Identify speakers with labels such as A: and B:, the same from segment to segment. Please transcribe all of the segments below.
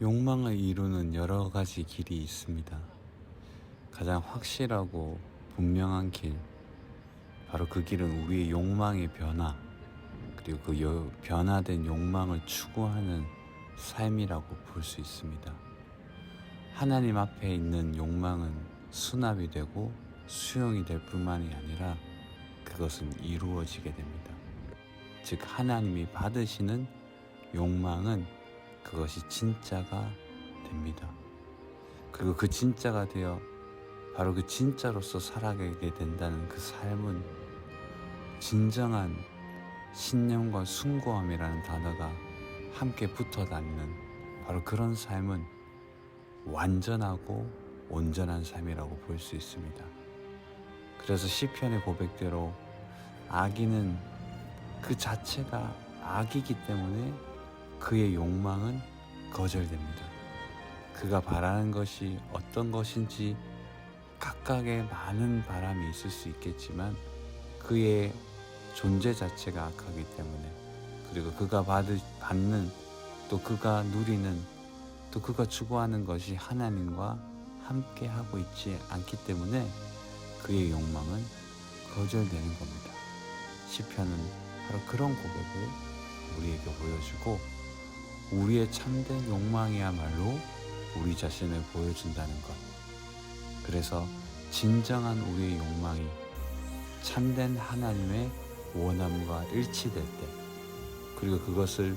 A: 욕망을 이루는 여러 가지 길이 있습니다. 가장 확실하고 분명한 길, 바로 그 길은 우리의 욕망의 변화, 그리고 그 여- 변화된 욕망을 추구하는 삶이라고 볼 수 있습니다. 하나님 앞에 있는 욕망은 수납이 되고 수용이 될 뿐만이 아니라 그것은 이루어지게 됩니다. 즉, 하나님이 받으시는 욕망은 그것이 진짜가 됩니다. 그리고 그 진짜가 되어 바로 그 진짜로서 살아가게 된다는 그 삶은 진정한 신념과 숭고함이라는 단어가 함께 붙어 다니는 바로 그런 삶은 완전하고 온전한 삶이라고 볼 수 있습니다. 그래서 시편의 고백대로 악인은 그 자체가 악이기 때문에 그의 욕망은 거절됩니다. 그가 바라는 것이 어떤 것인지 각각의 많은 바람이 있을 수 있겠지만 그의 존재 자체가 악하기 때문에 그리고 그가 받을, 받는 또 그가 누리는 또 그가 추구하는 것이 하나님과 함께 하고 있지 않기 때문에 그의 욕망은 거절되는 겁니다. 시편은 바로 그런 고백을 우리에게 보여주고 우리의 참된 욕망이야말로 우리 자신을 보여준다는 것. 그래서 진정한 우리의 욕망이 참된 하나님의 원함과 일치될 때, 그리고 그것을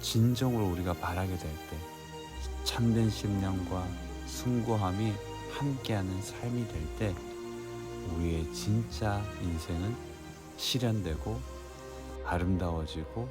A: 진정으로 우리가 바라게 될 때, 참된 심령과 숭고함이 함께하는 삶이 될 때, 우리의 진짜 인생은 실현되고 아름다워지고